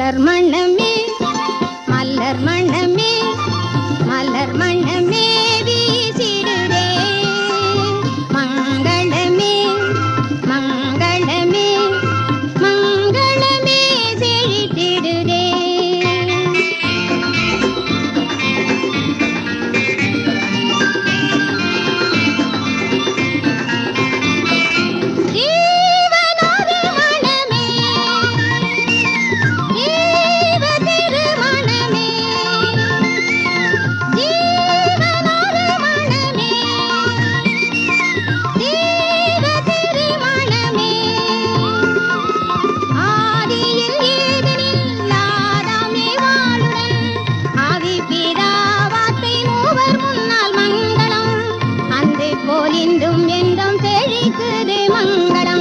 மலர் மணமே மலர் மண போல் என்றும் என்றும் செழிக்குது மங்களம்.